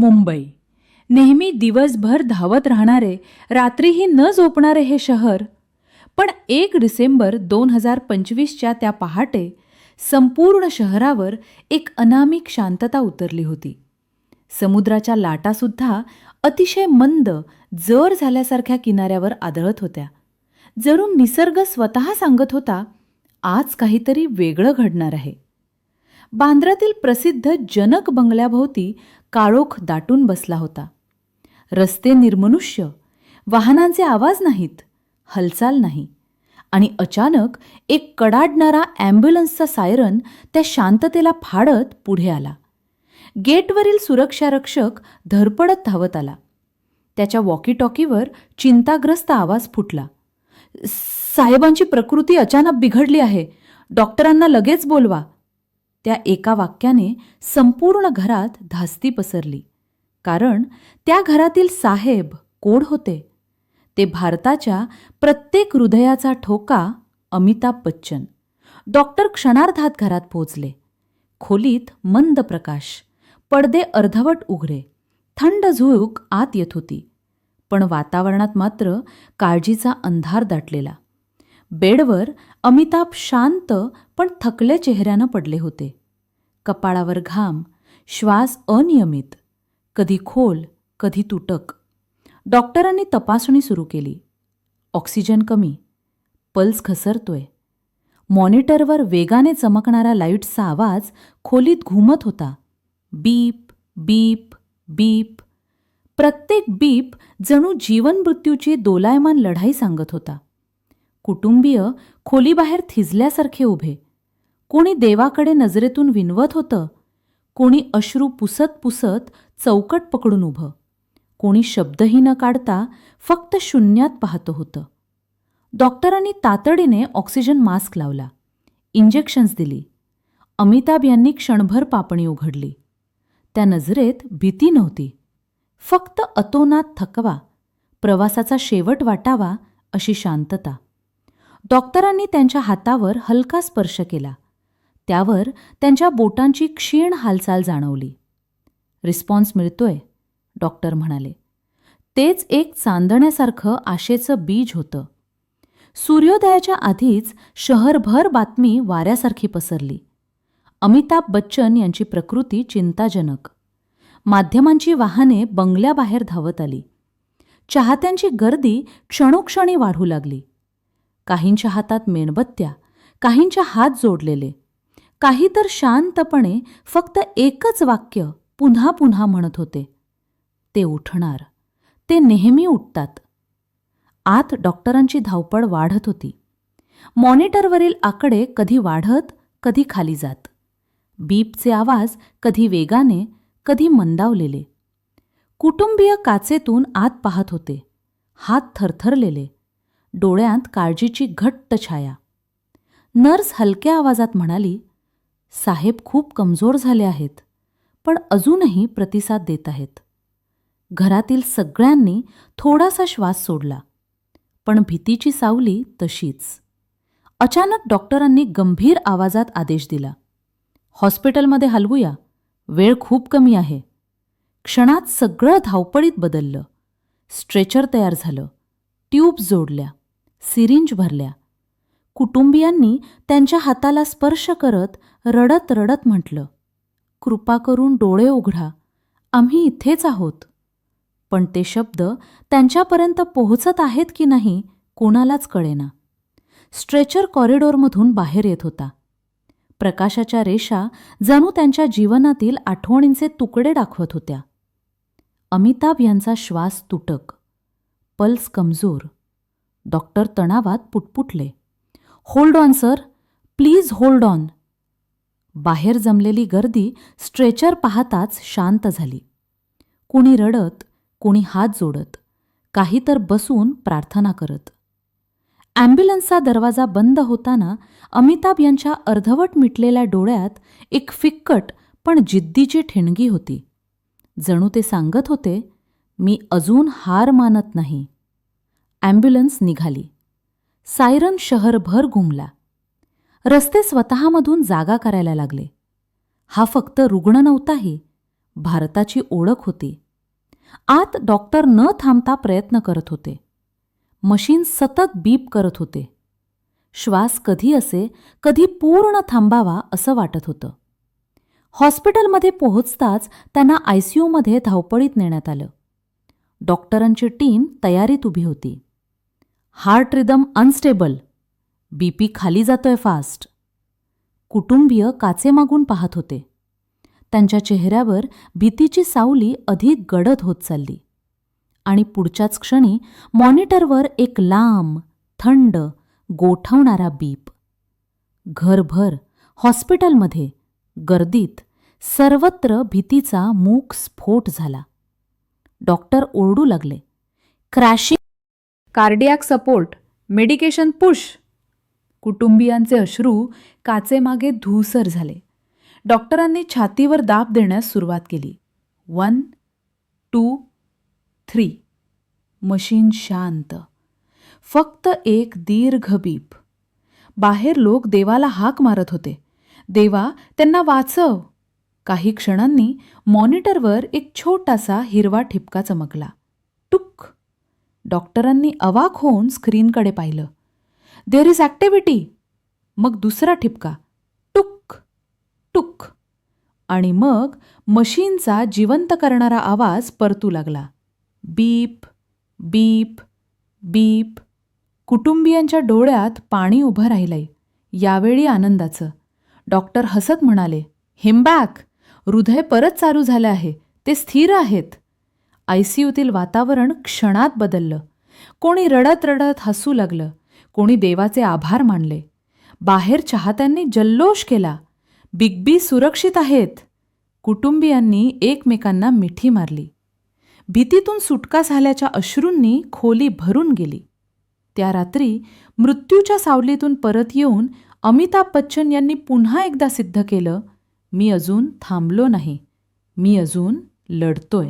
मुंबई. नेहमी दिवसभर धावत राहणारे रात्रीही न झोपणारे हे शहर. पण एक डिसेंबर दोन हजार पंचवीसच्या त्या पहाटे संपूर्ण शहरावर एक अनामिक शांतता उतरली होती. समुद्राच्या लाटासुद्धा अतिशय मंद जर झाल्यासारख्या किनाऱ्यावर आदळत होत्या. जणू निसर्ग स्वतः सांगत होता आज काहीतरी वेगळं घडणार आहे. बांद्रातील प्रसिद्ध जनक बंगल्याभोवती काळोख दाटून बसला होता. रस्ते निर्मनुष्य वाहनांचे आवाज नाहीत हालचाल नाही. आणि अचानक एक कडाडणारा ॲम्ब्युलन्सचा सायरन त्या शांततेला फाडत पुढे आला. गेटवरील सुरक्षारक्षक धरपडत धावत आला. त्याच्या वॉकीटॉकीवर चिंताग्रस्त आवाज फुटला. साहेबांची प्रकृती अचानक बिघडली आहे. डॉक्टरांना लगेच बोलवा. त्या एका वाक्याने संपूर्ण घरात धास्ती पसरली. कारण त्या घरातील साहेब कोण होते. ते भारताच्या प्रत्येक हृदयाचा ठोका अमिताभ बच्चन. डॉक्टर क्षणार्धात घरात पोचले खोलीत मंद प्रकाश पडदे अर्धवट उघडे थंड झुळूक आत येत होती. पण वातावरणात मात्र काळजीचा अंधार दाटलेला. बेडवर अमिताभ शांत पण थकल्या चेहऱ्यानं पडले होते. कपाळावर घाम श्वास अनियमित कधी खोल कधी तुटक. डॉक्टरांनी तपासणी सुरू केली. ऑक्सिजन कमी पल्स घसरतोय. मॉनिटरवर वेगाने चमकणारा लाईटचा आवाज खोलीत घुमत होता. Beep beep beep. प्रत्येक बीप जणू जीवन मृत्यूची दोलायमान लढाई सांगत होता. कुटुंबीय खोलीबाहेर थिजल्यासारखे उभे कोणी देवाकडे नजरेतून विनवत होतं? कोणी अश्रू पुसत पुसत चौकट पकडून उभं. कोणी शब्दही न काढता फक्त शून्यात पाहतं होतं. डॉक्टरांनी तातडीने ऑक्सिजन मास्क लावला. इंजेक्शन्स दिली. अमिताभ यांनी क्षणभर पापणी उघडली. त्या नजरेत भीती नव्हती. फक्त अतोनात थकवा प्रवासाचा शेवट वाटावा अशी शांतता. डॉक्टरांनी त्यांच्या हातावर हलका स्पर्श केला. त्यावर त्यांच्या बोटांची क्षीण हालचाल जाणवली. रिस्पॉन्स मिळतोय डॉक्टर म्हणाले. तेच एक चांदण्यासारखं आशेचं बीज होतं. सूर्योदयाच्या आधीच शहरभर बातमी वाऱ्यासारखी पसरली. अमिताभ बच्चन यांची प्रकृती चिंताजनक. माध्यमांची वाहने बंगल्याबाहेर धावत आली. चाहत्यांची गर्दी क्षणोक्षणी वाढू लागली. काहींच्या हातात मेणबत्त्या काहींच्या हात जोडलेले. काही तर शांतपणे फक्त एकच वाक्य पुन्हा पुन्हा म्हणत होते. ते उठणार. ते नेहमी उठतात. आत डॉक्टरांची धावपळ वाढत होती. मॉनिटरवरील आकडे कधी वाढत कधी खाली जात. बीपचे आवाज कधी वेगाने कधी मंदावलेले. कुटुंबीय काचेतून आत पाहत होते. हात थरथरलेले. डोळ्यांत काळजीची घट्ट छाया. नर्स हलक्या आवाजात म्हणाली साहेब खूप कमजोर झाले आहेत पण अजूनही प्रतिसाद देत आहेत. घरातील सगळ्यांनी थोडासा श्वास सोडला पण भीतीची सावली तशीच. अचानक डॉक्टरांनी गंभीर आवाजात आदेश दिला हॉस्पिटलमध्ये हलवूया वेळ खूप कमी आहे. क्षणात सगळं धावपळीत बदललं स्ट्रेचर तयार झालं ट्यूब जोडल्या सिरिंज भरल्या कुटुंबियांनी त्यांच्या हाताला स्पर्श करत रडत रडत म्हटलं कृपा करून डोळे उघडा आम्ही इथेच आहोत. पण ते शब्द त्यांच्यापर्यंत पोहोचत आहेत की नाही कोणालाच कळेना. स्ट्रेचर कॉरिडॉरमधून बाहेर येत होता. प्रकाशाच्या रेषा जणू त्यांच्या जीवनातील आठवणींचे तुकडे दाखवत होत्या. अमिताभ यांचा श्वास तुटक पल्स कमजोर. डॉक्टर तणावात पुटपुटले. Hold on sir please hold on बाहेर जमलेली गर्दी स्ट्रेचर पाहताच शांत झाली. कुणी रडत कुणी हात जोडत काही तर बसून प्रार्थना करत. ॲम्ब्युलन्सचा दरवाजा बंद होताना अमिताभ यांच्या अर्धवट मिटलेल्या डोळ्यात एक फिक्कट पण जिद्दीची ठिणगी होती. जणू ते सांगत होते मी अजून हार मानत नाही. ॲम्ब्युलन्स निघाली. सायरन शहरभर घुमला रस्ते स्वतःमधून जागा करायला लागले. हा फक्त रुग्ण नव्हताही भारताची ओळख होती. आत डॉक्टर न थांबता प्रयत्न करत होते. मशीन सतत बीप करत होते. श्वास कधी असे कधी पूर्ण थांबावा असं वाटत होतं. हॉस्पिटलमध्ये पोहोचताच त्यांना आयसीयूमध्ये धावपळीत नेण्यात आलं. डॉक्टरांची टीम तयारीत उभी होती. हार्ट रिदम अनस्टेबल बीपी खाली जातोय फास्ट. कुटुंबीय काचे मागून पाहत होते. त्यांच्या चेहऱ्यावर भीतीची सावली अधिक गडद होत चालली. आणि पुढच्याच क्षणी मॉनिटरवर एक लांब थंड गोठवणारा बीप. घरभर हॉस्पिटलमध्ये गर्दीत सर्वत्र भीतीचा मूक स्फोट झाला. डॉक्टर ओरडू लागले. Crashing cardiac support medication push. कुटुंबियांचे अश्रू काचेमागे धूसर झाले. डॉक्टरांनी छातीवर दाब देण्यास सुरुवात केली. One two three. मशीन शांत. फक्त एक दीर्घ बीप. बाहेर लोक देवाला हाक मारत होते. देवा त्यांना वाचव. काही क्षणांनी मॉनिटरवर एक छोटासा हिरवा ठिपका चमकला. डॉक्टरांनी अवाक होऊन स्क्रीनकडे पाहिलं. देअर इज ॲक्टिव्हिटी मग दुसरा ठिपका टुक टुक. आणि मग मशीनचा जिवंत करणारा आवाज परतू लागला. बीप बीप बीप. कुटुंबियांच्या डोळ्यात पाणी उभं राहिलंय. यावेळी आनंदाचं. डॉक्टर हसत म्हणाले हिमबॅक हृदय परत चालू झालं आहे. ते स्थिर आहेत. आयसीयूतील वातावरण क्षणात बदललं. कोणी रडत रडत हसू लागलं. कोणी देवाचे आभार मानले. बाहेर चाहत्यांनी जल्लोष केला. बिग बी सुरक्षित आहेत. कुटुंबियांनी एकमेकांना मिठी मारली. भीतीतून सुटका झाल्याच्या अश्रूंनी खोली भरून गेली. त्या रात्री मृत्यूच्या सावलीतून परत येऊन अमिताभ बच्चन यांनी पुन्हा एकदा सिद्ध केलं मी अजून थांबलो नाही. मी अजून लढतोय.